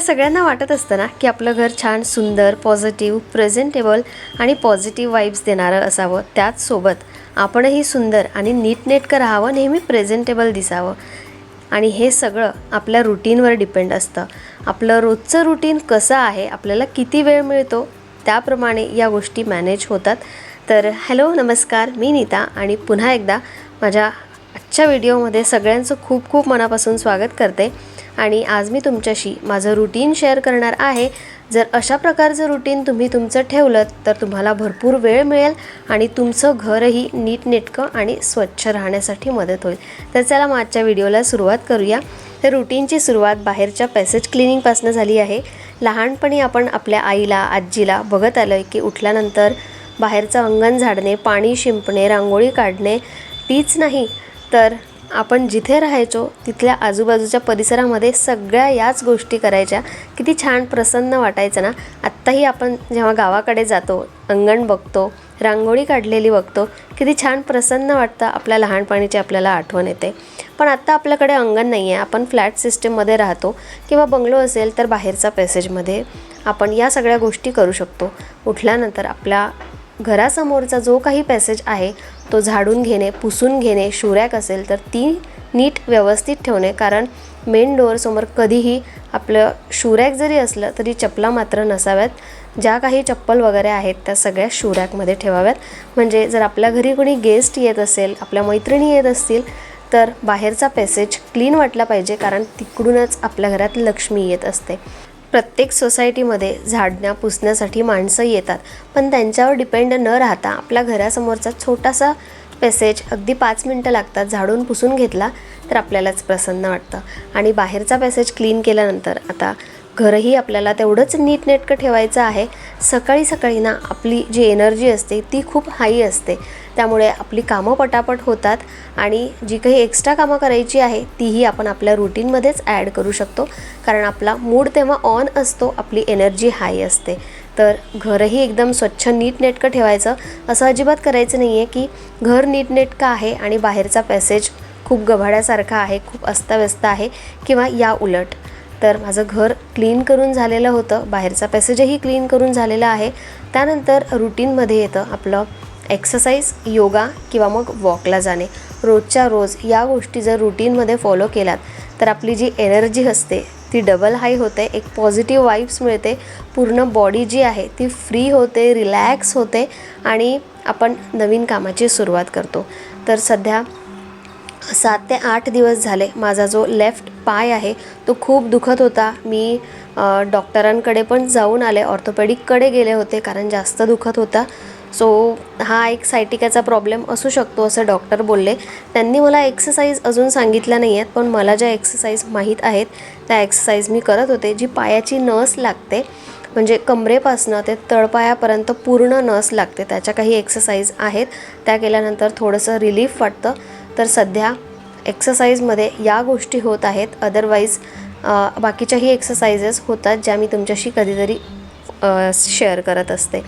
आपल्या सगळ्यांना वाटत असतं ना की आपलं घर छान सुंदर पॉझिटिव्ह प्रेझेंटेबल आणि पॉझिटिव्ह वाईब्स देणारं असावं त्याचसोबत आपणही सुंदर आणि नीटनेटकं राहावं नेहमी प्रेझेंटेबल दिसावं. आणि हे सगळं आपल्या रुटीनवर डिपेंड असतं. आपलं रोजचं रुटीन कसं आहे आपल्याला किती वेळ मिळतो त्याप्रमाणे या गोष्टी मॅनेज होतात. तर हॅलो नमस्कार मी नीता आणि पुन्हा एकदा माझ्या आजच्या व्हिडिओमध्ये सगळ्यांचं खूप खूप मनापासून स्वागत करते. आणि आज मी तुमच्याशी माझं रुटीन शेअर करणार आहे. जर अशा प्रकारचं रुटीन तुम्ही तुमचं ठेवलं तर तुम्हाला भरपूर वेळ मिळेल आणि तुमचं घरही नीटनेटकं आणि स्वच्छ राहण्यासाठी मदत होईल. तर चला मग आजच्या व्हिडिओला सुरुवात करूया. तर रुटीनची सुरुवात बाहेरच्या पॅसेज क्लिनिंगपासून झाली आहे. लहानपणी आपण आपल्या आईला आजीला बघत आलो आहे की उठल्यानंतर बाहेरचं अंगण झाडणे पाणी शिंपणे रांगोळी काढणे तीच नाही. तर आपण जिथे राहायचो तिथल्या आजूबाजूच्या परिसरामध्ये सगळ्या याच गोष्टी करायच्या. किती छान प्रसन्न वाटायचं ना. आत्ताही आपण जेव्हा गावाकडे जातो अंगण बघतो रांगोळी काढलेली बघतो किती छान प्रसन्न वाटतं आपल्या लहानपणीची आपल्याला आठवण येते. पण आत्ता आपल्याकडे अंगण नाही आहे आपण फ्लॅट सिस्टीममध्ये राहतो किंवा बंगलो असेल तर बाहेरचा पॅसेजमध्ये आपण या सगळ्या गोष्टी करू शकतो. उठल्यानंतर आपल्या घरासमोरचा जो काही पॅसेज आहे तो झाडून घेणे पुसून घेणे शुरॅक असेल तर ती नीट व्यवस्थित ठेवणे. कारण मेन डोअरसमोर कधीही आपलं शुरॅक जरी असलं तरी चपला मात्र नसाव्यात. ज्या काही चप्पल वगैरे आहेत त्या सगळ्या शुरॅकमध्ये ठेवाव्यात. म्हणजे जर आपल्या घरी कोणी गेस्ट येत असेल आपल्या मैत्रिणी येत असतील तर बाहेरचा पॅसेज क्लीन वाटला पाहिजे कारण तिकडूनच आपल्या घरात लक्ष्मी येत असते. प्रत्येक सोसायटीमध्ये झाडण्या पुसण्यासाठी माणसं येतात पण त्यांच्यावर डिपेंड न राहता आपल्या घरासमोरचा छोटासा पॅसेज अगदी पाच मिनटं लागतात झाडून पुसून घेतला तर आपल्यालाच प्रसन्न वाटतं. आणि बाहेरचा पॅसेज क्लीन केल्यानंतर आता घरही आपल्याला तेवढंच नीटनेटकं ठेवायचं आहे. सकाळी सकाळी ना आपली जी एनर्जी असते ती खूप हाई असते. त्यामुळे आपली कामं पटापट होतात आणि जी काही एक्स्ट्रा कामं करायची आहे तीही आपण आपल्या रुटीनमध्येच ॲड करू शकतो. कारण आपला मूड तेव्हा ऑन असतो आपली एनर्जी हाय असते. तर घरही एकदम स्वच्छ नीटनेटकं ठेवायचं. असं अजिबात करायचं नाही आहे की घर नीटनेटकं आहे आणि बाहेरचा पॅसेज खूप गभाड्यासारखा आहे खूप अस्ताव्यस्त आहे किंवा या उलट. तर माझं घर क्लीन करून झालेलं होतं. बाहेरचा पॅसेजही क्लीन करून झालेला आहे. त्यानंतर रुटीनमध्ये येतं आपलं एक्सरसाइज योगा किंवा मग वॉकला जाणे. रोजच्या रोज या गोष्टी जर रुटीनमध्ये फॉलो केलात तर आपली जी एनर्जी असते ती डबल हाय होते एक पॉझिटिव्ह वाईब्स मिळते. पूर्ण बॉडी जी आहे ती फ्री होते रिलॅक्स होते आणि आपण नवीन कामाची सुरुवात करतो. तर सध्या सात ते आठ दिवस झाले माझा जो लेफ्ट पाय आहे तो खूप दुखत होता. मी डॉक्टरांकडे पण जाऊन आले. ऑर्थोपेडिककडे गेले होते कारण जास्त दुखत होता. सो हा एक सायटिकाचा प्रॉब्लेम असू शकतो असं डॉक्टर बोलले. त्यांनी मला एक्सरसाइज अजून सांगितल्या नाही आहेत पण मला ज्या एक्सरसाइज माहीत आहेत त्या एक्सरसाइज मी करत होते. जी पायाची नस लागते म्हणजे कमरेपासनं ते तळपायापर्यंत पूर्ण नस लागते. त्याच्या काही एक्सरसाइज आहेत. त्या केल्यानंतर थोडंसं रिलीफ वाटतं. तर सध्या एक्सरसाइजमध्ये या गोष्टी होत आहेत. अदरवाईज बाकीच्याही एक्सरसाइजेस होतात ज्या मी तुमच्याशी कधीतरी शेअर करत असते.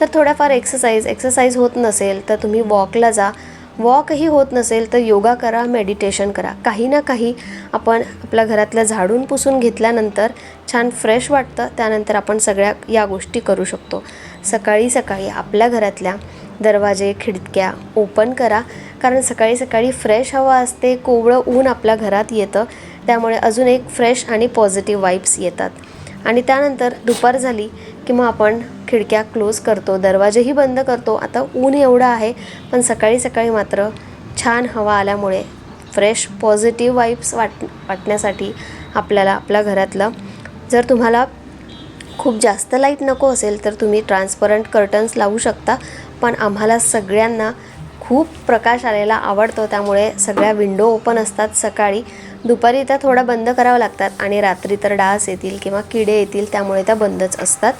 तर थोड्याफार एक्सरसाइज एक्सरसाइज होत नसेल तर तुम्ही वॉकला जा. वॉकही होत नसेल तर योगा करा मेडिटेशन करा. काही ना काही आपण आपल्या घरातलं झाडून पुसून घेतल्यानंतर छान फ्रेश वाटतं. त्यानंतर आपण सगळ्या या गोष्टी करू शकतो. सकाळी सकाळी आपल्या घरातल्या दरवाजे खिडक्या ओपन करा. कारण सकाळी सकाळी फ्रेश हवा असते कोवळं ऊन आपल्या घरात येतं. त्यामुळे अजून एक फ्रेश आणि पॉझिटिव्ह वाईब्स येतात. आणि त्यानंतर दुपार झाली की मग आपण खिडक्या क्लोज करतो. दरवाजेही बंद करतो. आता ऊन एवढं आहे पण सकाळी सकाळी मात्र छान हवा आल्यामुळे फ्रेश पॉझिटिव्ह वाईब्स वाट वाटण्यासाठी आपल्याला आपल्या घरातलं. जर तुम्हाला खूप जास्त लाइट नको असेल तर तुम्ही ट्रान्सपरंट कर्टन्स लावू शकता. पण आम्हाला सगळ्यांना खूप प्रकाश आलेला आवडतो. त्यामुळे सगळ्या विंडो ओपन असतात सकाळी. दुपारी त्या थोडा बंद करावं लागतात आणि रात्री तर डास येतील किंवा किडे येतील त्यामुळे त्या बंदच असतात.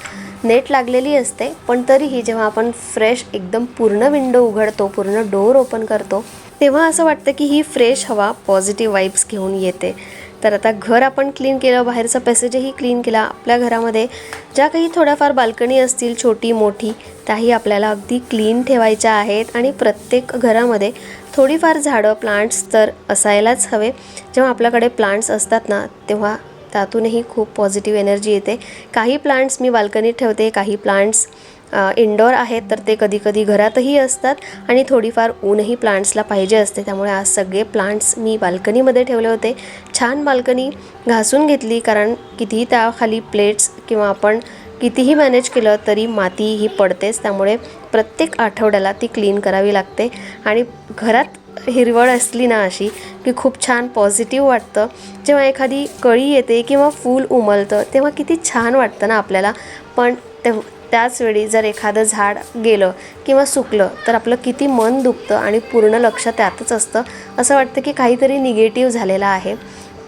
नेट लागलेली असते पण तरीही जेव्हा आपण फ्रेश एकदम पूर्ण विंडो उघडतो पूर्ण डोअर ओपन करतो तेव्हा असं वाटतं की ही फ्रेश हवा पॉझिटिव्ह वाईब्स घेऊन येते. तर आता घर आपण क्लीन केलं बाहेरचा पॅसेजही क्लीन केला. आपल्या घरामध्ये ज्या काही थोड्याफार बाल्कनी असतील छोटी मोठी त्याही आपल्याला अगदी क्लीन ठेवायच्या आहेत. आणि प्रत्येक घरामध्ये थोडीफार झाडं प्लांट्स तर असायलाच हवे. जेव्हा आपल्याकडे प्लांट्स असतात ना तेव्हा त्यातूनही खूप पॉझिटिव्ह एनर्जी येते. काही प्लांट्स मी बाल्कनीत ठेवते काही प्लांट्स इनडोअर आहेत तर ते कधीकधी घरातही असतात आणि थोडीफार ऊनही प्लांट्सला पाहिजे असते. त्यामुळे आज सगळे प्लांट्स मी बाल्कनीमध्ये ठेवले होते. छान बाल्कनी घासून घेतली कारण कितीही त्याखाली प्लेट्स किंवा आपण कितीही मॅनेज केलं तरी माती ही पडतेच. त्यामुळे प्रत्येक आठवड्याला ती क्लीन करावी लागते. आणि घरात हिरवळ असली ना अशी की खूप छान पॉझिटिव्ह वाटतं. जेव्हा एखादी कळी येते किंवा फूल उमलतं तेव्हा किती छान वाटतं ना आपल्याला. पण ते त्याच वेळी जर एखादं झाड गेलं किंवा सुकलं तर आपलं किती मन दुखतं आणि पूर्ण लक्ष त्यातच असतं. असं वाटतं की काहीतरी निगेटिव्ह झालेलं आहे.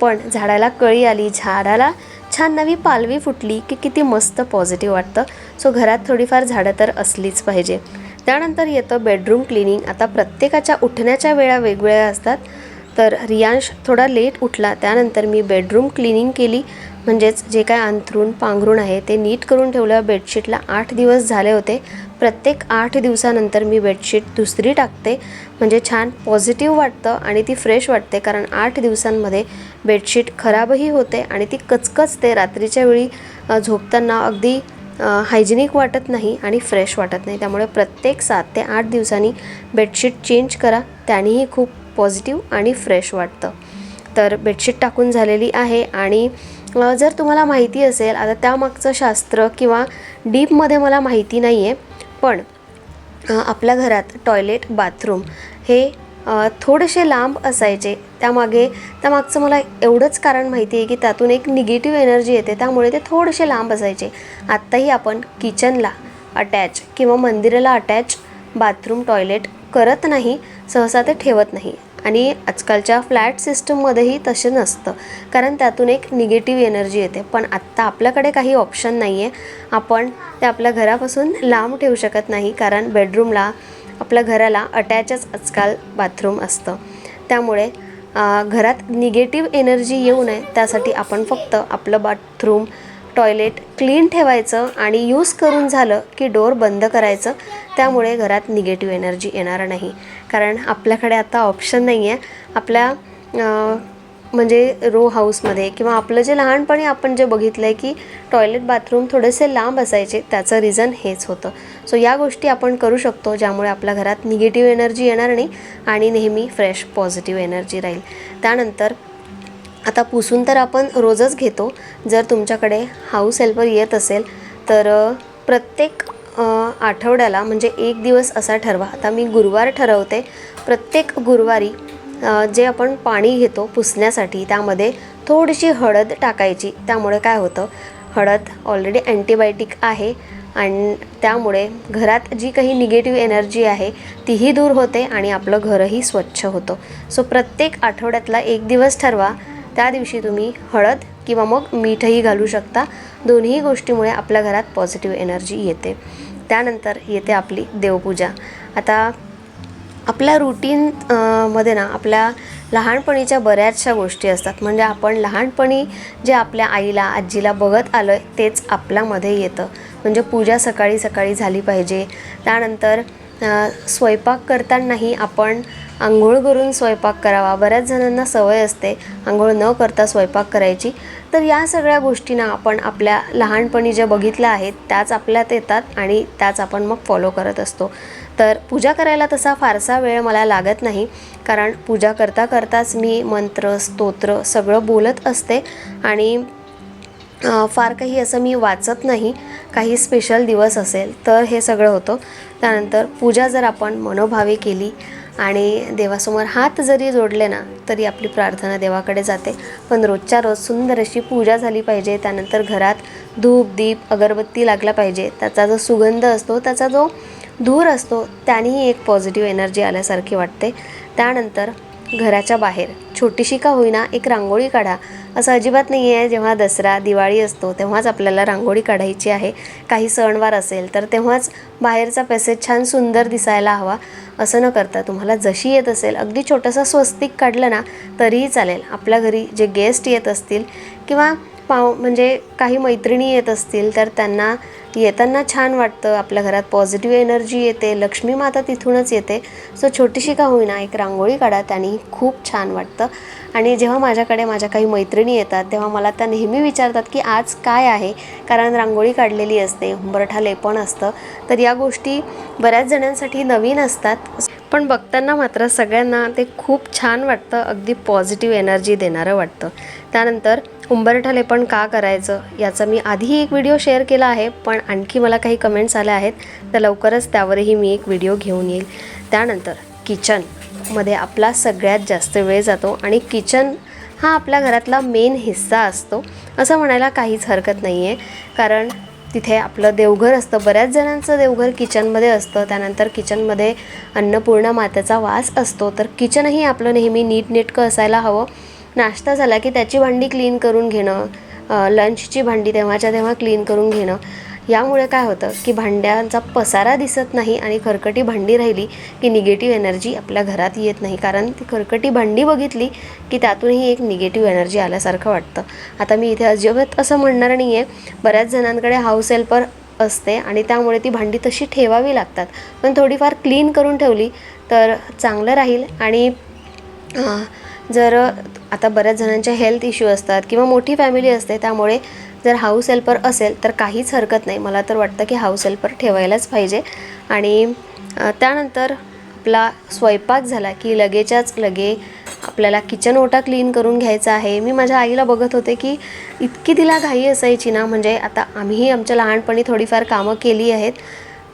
पण झाडाला कळी आली झाडाला छान नवी पालवी फुटली की किती मस्त पॉझिटिव्ह वाटतं. सो घरात थोडीफार झाडं तर असलीच पाहिजे. त्यानंतर येतं बेडरूम क्लिनिंग. आता प्रत्येकाच्या उठण्याच्या वेळा वेगवेगळ्या असतात. तर रियांश थोडा लेट उठला. त्यानंतर मी बेडरूम क्लिनिंग केली. म्हणजेच जे काय अंथरूण पांघरूण आहे ते नीट करून ठेवलं. बेडशीटला आठ दिवस झाले होते. प्रत्येक आठ दिवसानंतर मी बेडशीट दुसरी टाकते. म्हणजे छान पॉझिटिव्ह वाटतं आणि ती फ्रेश वाटते. कारण आठ दिवसांमध्ये बेडशीट खराबही होते आणि ती कचकचते. रात्रीच्या वेळी झोपताना अगदी हायजेनिक वाटत नाही आणि फ्रेश वाटत नाही. त्यामुळे प्रत्येक सात ते आठ दिवसांनी बेडशीट चेंज करा. त्यानेही खूप पॉझिटिव्ह आणि फ्रेश वाटतं. तर बेडशीट टाकून झालेली आहे आणि जर तुम्हाला माहिती असेल आता त्यामागचं शास्त्र किंवा डीपमध्ये मला माहिती नाही आहे पण आपल्या घरात टॉयलेट बाथरूम हे थोडेसे लांब असायचे. त्यामागे त्यामागचं मला एवढंच कारण माहिती आहे की त्यातून एक निगेटिव्ह एनर्जी येते त्यामुळे ते थोडेसे लांब असायचे. आत्ताही आपण किचनला अटॅच किंवा मंदिराला अटॅच बाथरूम टॉयलेट करत नाही सहसा ते ठेवत नाही. आणि आजकालच्या फ्लॅट सिस्टममध्येही तसे नसतं. कारण त्यातून एक निगेटिव्ह एनर्जी येते. पण आत्ता आपल्याकडे काही ऑप्शन नाही आहे आपण ते आपल्या घरापासून लांब ठेवू शकत नाही. कारण बेडरूमला आपल्या घराला अटॅचच आजकाल बाथरूम असतं. त्यामुळे घरात निगेटिव्ह एनर्जी येऊ नये. त्यासाठी आपण फक्त आपलं बाथरूम टॉयलेट क्लीन ठेवायचं आणि यूज करून झालं की डोअर बंद करायचं. त्यामुळे घरात निगेटिव्ह एनर्जी येणार नाही. कारण आपल्याकडे आता ऑप्शन नाही आहे आपल्या म्हणजे रो हाऊसमध्ये किंवा आपलं जे लहानपणी आपण जे बघितलं आहे की टॉयलेट बाथरूम थोडेसे लांब असायचे त्याचं रिझन हेच होतं. सो या गोष्टी आपण करू शकतो ज्यामुळे आपल्या घरात निगेटिव्ह एनर्जी येणार नाही आणि नेहमी फ्रेश पॉझिटिव्ह एनर्जी राहील. त्यानंतर आता पुसून तर आपण रोजच घेतो. जर तुमच्याकडे हाऊस हेल्पर येत असेल तर प्रत्येक आठवड्याला म्हणजे एक दिवस असा ठरवा. आता मी गुरुवार ठरवते. प्रत्येक गुरुवारी जे आपण पाणी घेतो पुसण्यासाठी त्यामध्ये थोडीशी हळद टाकायची. त्यामुळे काय होतं? हळद ऑलरेडी अँटीबायोटिक आहे आणि त्यामुळे घरात जी काही निगेटिव्ह एनर्जी आहे तीही दूर होते आणि आपलं घरही स्वच्छ होतं. सो प्रत्येक आठवड्यातला एक दिवस ठरवा. त्या दिवशी तुम्ही हळद किंवा मग मीठही घालू शकता. दोन्ही गोष्टीमुळे आपल्या घरात पॉझिटिव्ह एनर्जी येते. त्यानंतर येते आपली देवपूजा. आता आपल्या रुटीन मध्ये ना आपल्या लहानपणीच्या बऱ्याचशा गोष्टी असतात. म्हणजे आपण लहानपणी जे आपल्या आईला आजीला बघत आलो आहे तेच आपल्यामध्ये येतं. म्हणजे पूजा सकाळी सकाळी झाली पाहिजे. त्यानंतर स्वयंपाक करतानाही आपण आंघोळ करून स्वयंपाक करावा. बऱ्याच जणांना सवय असते आंघोळ न करता स्वयंपाक करायची. तर या सगळ्या गोष्टींना आपण आपल्या लहानपणी ज्या बघितल्या आहेत त्याच आपल्यात येतात आणि त्याच आपण मग फॉलो करत असतो. तर पूजा करायला तसा फारसा वेळ मला लागत नाही कारण पूजा करता करताच मी मंत्र स्तोत्र सगळं बोलत असते आणि फार काही असं मी वाचत नाही. काही स्पेशल दिवस असेल तर हे सगळं होतं. त्यानंतर पूजा जर आपण मनोभावे केली आणि देवासमोर हात जरी जोडले ना तरी आपली प्रार्थना देवाकडे जाते. पण रोजच्या रोज सुंदर अशी पूजा झाली पाहिजे. त्यानंतर घरात धूप दीप अगरबत्ती लागला पाहिजे. त्याचा जो सुगंध असतो त्याचा जो धूर असतो त्यानेही एक पॉझिटिव्ह एनर्जी आल्यासारखी वाटते. त्यानंतर घराच्या बाहेर. छोटीशी का होईना एक रांगोळी काढा. असं अजिबात नाही आहे जेव्हा दसरा दिवाळी असतो तेव्हाच आपल्याला रांगोळी काढायची आहे. काही सणवार असेल तर तेव्हाच बाहेरचा पॅसेज छान सुंदर दिसायला हवा. असं न करता तुम्हाला जशी येत असेल अगदी छोटंसं स्वस्तिक काढलं ना तरीही चालेल. आपल्या घरी जे गेस्ट येत असतील किंवा पाव म्हणजे काही मैत्रिणी येत असतील तर त्यांना येताना छान वाटतं. आपल्या घरात पॉझिटिव्ह एनर्जी येते. लक्ष्मी माता तिथूनच येते. सो छोटीशी का होईना एक रांगोळी काढा. त्यांनी खूप छान वाटतं. आणि जेव्हा माझ्याकडे माझ्या काही मैत्रिणी येतात तेव्हा मला त्या नेहमी विचारतात की आज काय आहे? कारण रांगोळी काढलेली असते. उंबरठा लेपण असतं. तर या गोष्टी बऱ्याच जणांसाठी नवीन असतात. पण बघताना मात्र सगळ्यांना ते खूप छान वाटतं अगदी पॉझिटिव्ह एनर्जी देणारं वाटतं. त्यानंतर उंबरठा लेपण का करायचं याचा मी आधीही एक व्हिडिओ शेअर केला आहे पण आणखी मला काही कमेंट्स आल्या आहेत तर लवकरच त्यावरही मी एक व्हिडिओ घेऊन येईल. त्यानंतर किचनमध्ये आपला सगळ्यात जास्त वेळ जातो आणि किचन हा आपल्या घरातला मेन हिस्सा असतो असं म्हणायला काहीच हरकत नाही आहे कारण तिथे आपलं देवघर असतं. बऱ्याच जणांचं देवघर किचनमध्ये असतं. त्यानंतर किचनमध्ये अन्नपूर्णा मातेचा वास असतो. तर किचनही आपलं नेहमी नीटनेटकं असायला हवं. नाश्ता झाला की त्याची भांडी क्लीन करून घेणं. लंचची भांडी तेव्हाच्या तेव्हा क्लीन करून घेणं. यामुळे काय होतं की भांड्यांचा पसारा दिसत नाही आणि खरकटी भांडी राहिली की निगेटिव्ह एनर्जी आपल्या घरात येत नाही. कारण ती खरकटी भांडी बघितली की त्यातूनही एक निगेटिव्ह एनर्जी आल्यासारखं वाटतं. आता मी इथे अजिबात असं म्हणणार नाही आहे बऱ्याच जणांकडे हाऊस हेल्पर असते आणि त्यामुळे ती भांडी तशी ठेवावी लागतात. पण थोडीफार क्लीन करून ठेवली तर चांगलं राहील. आणि जर आता बऱ्याच जणांच्या हेल्थ इश्यू असतात किंवा मोठी फॅमिली असते त्यामुळे जर हाऊस हेल्पर असेल तर काहीच हरकत नाही. मला तर वाटतं की हाऊस हेल्पर ठेवायलाच पाहिजे. आणि त्यानंतर आपला स्वयंपाक झाला की लगेच्याच लगे आपल्याला किचन ओटा क्लीन करून घ्यायचा आहे. मी माझ्या आईला बघत होते की इतकी तिला घाई असायची ना म्हणजे आता आम्हीही आमच्या लहानपणी थोडीफार कामं केली आहेत.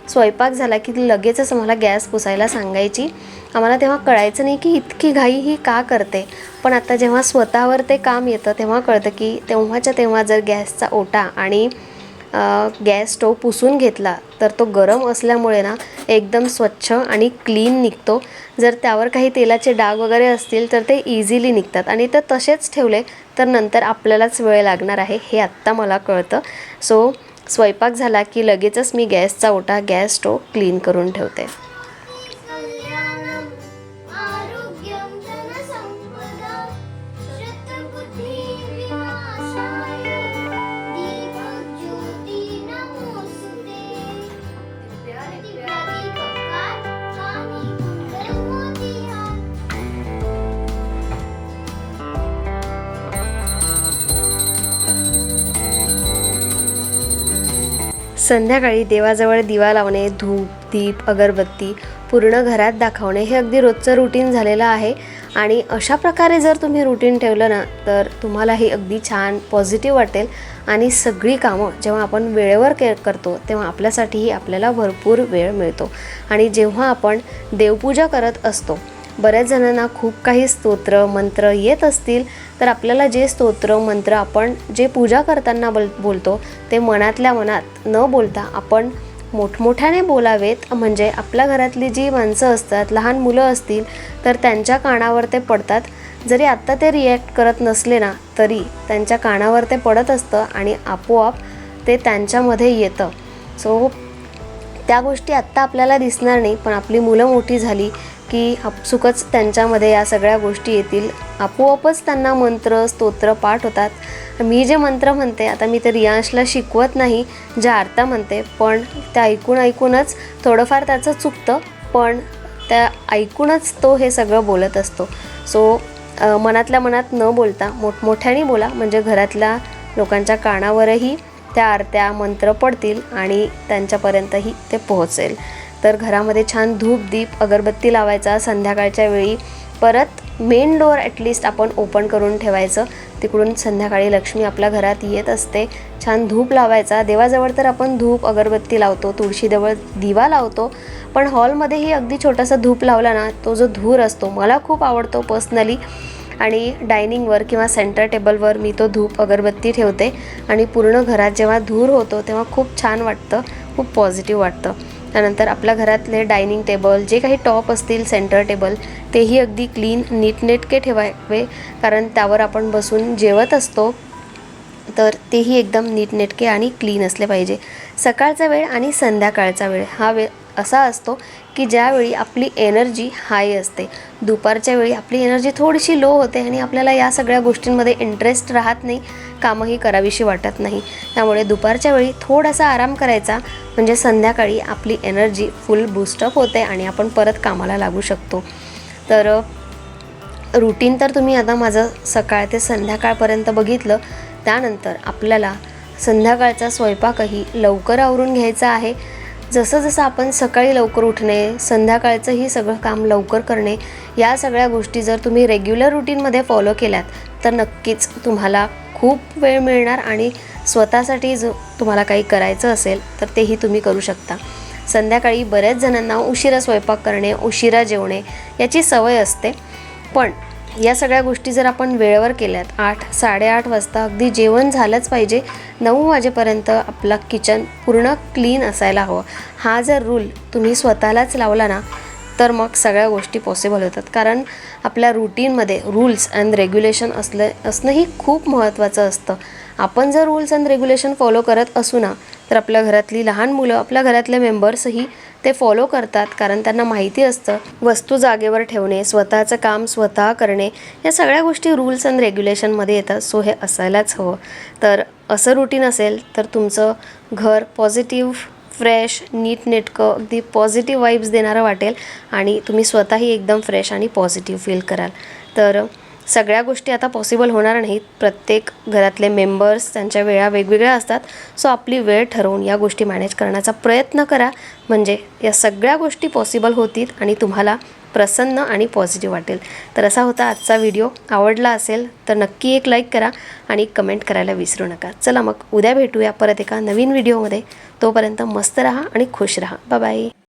स्वयंपाक झाला की लगेचच आम्हाला गॅस पुसायला सांगायची. आम्हाला तेव्हा कळायचं नाही की इतकी घाई ही का करते. पण आता जेव्हा स्वतःवर ते काम येतं तेव्हा कळतं की तेव्हाच्या तेव्हा जर गॅसचा ओटा आणि गॅस स्टोव पुसून घेतला तर तो गरम असल्यामुळे ना एकदम स्वच्छ आणि क्लीन निघतो. जर त्यावर काही तेलाचे डाग वगैरे असतील तर ते इझिली निघतात. आणि ते तसेच ठेवले तर नंतर आपल्यालाच वेळ लागणार आहे हे आत्ता मला कळतं. सो स्वयंपाक झाला की लगेचच मी गॅसचा ओटा गॅस स्टोव क्लीन करून ठेवते. संध्याकाळी देवाजवळ दिवा लावणे धूप दीप अगरबत्ती पूर्ण घरात दाखवणे हे अगदी रोजचं रुटीन झालेलं आहे. आणि अशा प्रकारे जर तुम्ही रुटीन ठेवलं ना तर तुम्हालाही अगदी छान पॉझिटिव्ह वाटेल. आणि सगळी कामं जेव्हा आपण वेळेवर के करतो तेव्हा आपल्यासाठीही आपल्याला भरपूर वेळ मिळतो. आणि जेव्हा आपण देवपूजा करत असतो बऱ्याच जणांना खूप काही स्तोत्र मंत्र येत असतील तर आपल्याला जे स्तोत्र मंत्र आपण जे पूजा करताना बोल बोलतो ते मनातल्या मनात न बोलता आपण मोठमोठ्याने बोलावेत. म्हणजे आपल्या घरातली जी माणसं असतात लहान मुलं असतील तर त्यांच्या कानावर ते पडतात. जरी आत्ता ते रिॲक्ट करत नसले ना तरी त्यांच्या कानावर ते पडत असतं आणि आपोआप ते त्यांच्यामध्ये येतं. सो त्या गोष्टी आत्ता आपल्याला दिसणार नाही पण आपली मुलं मोठी झाली की आपसुकच त्यांच्यामध्ये या सगळ्या गोष्टी येतील. आपोआपच त्यांना मंत्र स्तोत्र पाठ होतात. मी जे मंत्र म्हणते आता मी ते रियांशला शिकवत नाही ज्या आरता म्हणते पण त्या ऐकून ऐकूनच थोडंफार त्याचं चुकतं पण त्या ऐकूनच तो हे सगळं बोलत असतो. सो मनातल्या मनात न बोलता मोठमोठ्याने बोला म्हणजे घरातल्या लोकांच्या कानावरही त्या आरत्या मंत्र पडतील आणि त्यांच्यापर्यंतही ते पोहोचेल. तर घरामध्ये छान धूप दीप अगरबत्ती लावायचा संध्याकाळच्या वेळी. परत मेन डोअर ॲटलिस्ट आपण ओपन करून ठेवायचं. तिकडून संध्याकाळी लक्ष्मी आपल्या घरात येत असते. छान धूप लावायचा. देवाजवळ तर आपण धूप अगरबत्ती लावतो तुळशीजवळ दिवा लावतो. पण हॉलमध्येही अगदी छोटासा धूप लावला ना तो जो धूर असतो मला खूप आवडतो पर्सनली आणि डायनिंगवर किंवा सेंटर टेबलवर मी तो धूप अगरबत्ती ठेवते. आणि पूर्ण घरात जेव्हा धूर होतो तेव्हा खूप छान वाटतं. खूप पॉझिटिव्ह वाटतं. त्यानंतर आपल्या घरातले डायनिंग टेबल जे काही टॉप असतील सेंटर टेबल तेही अगदी क्लीन नीटनेटके ठेवावे. कारण त्यावर आपण बसून जेवत असतो तर तेही एकदम नीटनेटके आणि क्लीन असले पाहिजे. सकाळचा वेळ आणि संध्याकाळचा वेळ. हा वेळ असा असतो की ज्यावेळी आपली एनर्जी हाय असते. दुपारच्या वेळी आपली एनर्जी थोडीशी लो होते आणि आपल्याला या सगळ्या गोष्टींमध्ये इंटरेस्ट राहत नाही कामंही करावीशी वाटत नाही. त्यामुळे दुपारच्या वेळी थोडासा आराम करायचा म्हणजे संध्याकाळी आपली एनर्जी फुल बूस्टअप होते आणि आपण परत कामाला लागू शकतो. तर रुटीन तर तुम्ही आता माझं सकाळ ते संध्याकाळपर्यंत बघितलं. त्यानंतर आपल्याला संध्याकाळचा स्वयंपाकही लवकर आवरून घ्यायचा आहे. जसं जसं आपण सकाळी लवकर उठणे संध्याकाळचंही सगळं काम लवकर करणे या सगळ्या गोष्टी जर तुम्ही रेग्युलर रुटीनमध्ये फॉलो केल्यात तर नक्कीच तुम्हाला खूप वेळ मिळणार आणि स्वतःसाठी जो तुम्हाला काही करायचं असेल तर तेही तुम्ही करू शकता. संध्याकाळी बऱ्याच जणांना उशिरा स्वयंपाक करणे उशिरा जेवणे याची सवय असते. पण या सगळ्या गोष्टी जर आपण वेळेवर केल्यात आठ साडेआठ वाजता अगदी जेवण झालंच पाहिजे. नऊ वाजेपर्यंत आपला किचन पूर्ण क्लीन असायला हवं. हा जर रूल तुम्ही स्वतःलाच लावला ना तर मग सगळ्या गोष्टी पॉसिबल होतात. कारण आपल्या रुटीनमध्ये रूल्स अँड रेग्युलेशन असलं असणंही खूप महत्त्वाचं असतं. आपण जर रूल्स अँड रेग्युलेशन फॉलो करत असू ना तर आपल्या घरातली लहान मुलं आपल्या घरातले मेंबर्सही ते फॉलो करतात कारण त्यांना माहिती असतं वस्तू जागेवर ठेवणे स्वतःचं काम स्वतः करणे या सगळ्या गोष्टी रूल्स अँड रेग्युलेशनमध्ये येतात. सो हे असायलाच हवं. तर असं रुटीन असेल तर तुमचं घर पॉझिटिव्ह फ्रेश नीटनेटकं अगदी पॉझिटिव्ह वाईब्स देणारं वाटेल आणि तुम्ही स्वतःही एकदम फ्रेश आणि पॉझिटिव्ह फील कराल. तर सगळ्या गोष्टी आता पॉसिबल होणार नाहीत. प्रत्येक घरातले मेंबर्स त्यांच्या वेळा वेगवेगळ्या असतात. सो आपली वेळ ठरवून या गोष्टी मॅनेज करण्याचा प्रयत्न करा. म्हणजे या सगळ्या गोष्टी पॉसिबल होतील आणि तुम्हाला प्रसन्न आणि पॉझिटिव्ह वाटेल. तर असा होता आजचा व्हिडिओ आवडला असेल तर नक्की एक लाईक करा आणि कमेंट करायला विसरू नका. चला मग उद्या भेटूया परत एका नवीन व्हिडिओमध्ये तोपर्यंत मस्त राहा आणि खुश राहा. बाय